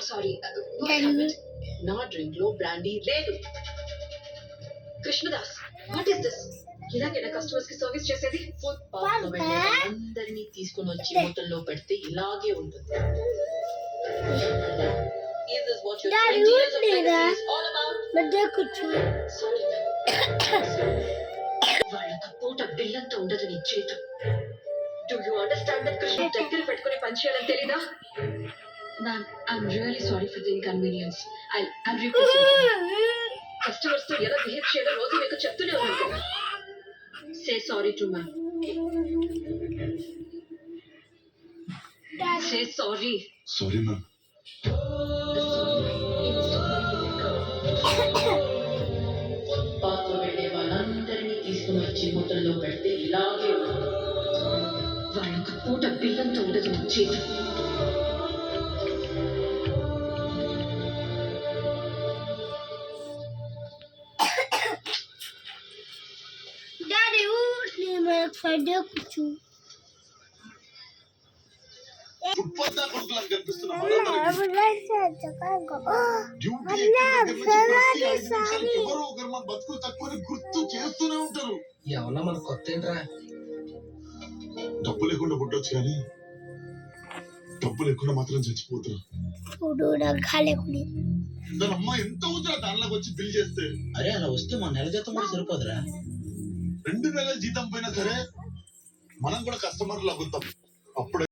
Sorry. నా డ్రింక్లో brandy లేదు కృష్ణదాస్ వాట్ ఈస్ దిస్ ఇలాగేనా కస్టమర్స్కి సర్వీస్ చేసేది? అందరినీ తీసుకొని వచ్చి మూతల్లో పెడితే ఇలాగే ఉంటుంది. Is this what your Daddy, 20 years of that- is all about? Sorry, బిల్లంతా ఉండదు నీ చేత do you understand that Krishna దగ్గర పెట్టుకుని పనిచేయాలని తెలీదా? Ma'am I'm really sorry for the inconvenience I I request కస్టమర్స్తో ఎలా బిహేవ్ చేయాలో రోజు మీకు చెప్తూనే ఉన్నాను say sorry to ma'am say sorry sorry ma'am వాళ్ళందరినీ తీసుకుని వచ్చి మూటల్లో పెడితే ఇలాగే ఉంటుంది వాళ్ళొక పూట బిల్లంతో ఉండదు చేతి డాడీ ఊరి మధ్య కూర్చో ఫుట్పాత్ దాకా కొడుకులకు కనిపిస్తున్న డ్యూటీ అన్నా, ప్రతి ఐదు సరే, నిమిషాలకి ఎవరో ఒకరు మన బతుకులు తక్కువని చేస్తూనే ఉంటారు. ఎవరన్నా మన కొత్త ఏంట్రా? డబ్బు లేకుండా పుట్టొచ్చు కానీ డబ్బు లేకుండా మాత్రం కాలేకుని దాని అమ్మ ఎంత అవుతున్నా దానిలోకి వచ్చి బిల్ చేస్తే. అరే అలా వస్తే మన నెల జీతం కూడా సరిపోదురా. రెండు నెలల జీతం పోయినా సరే మనం కూడా కస్టమర్లు అగుతాం అప్పుడు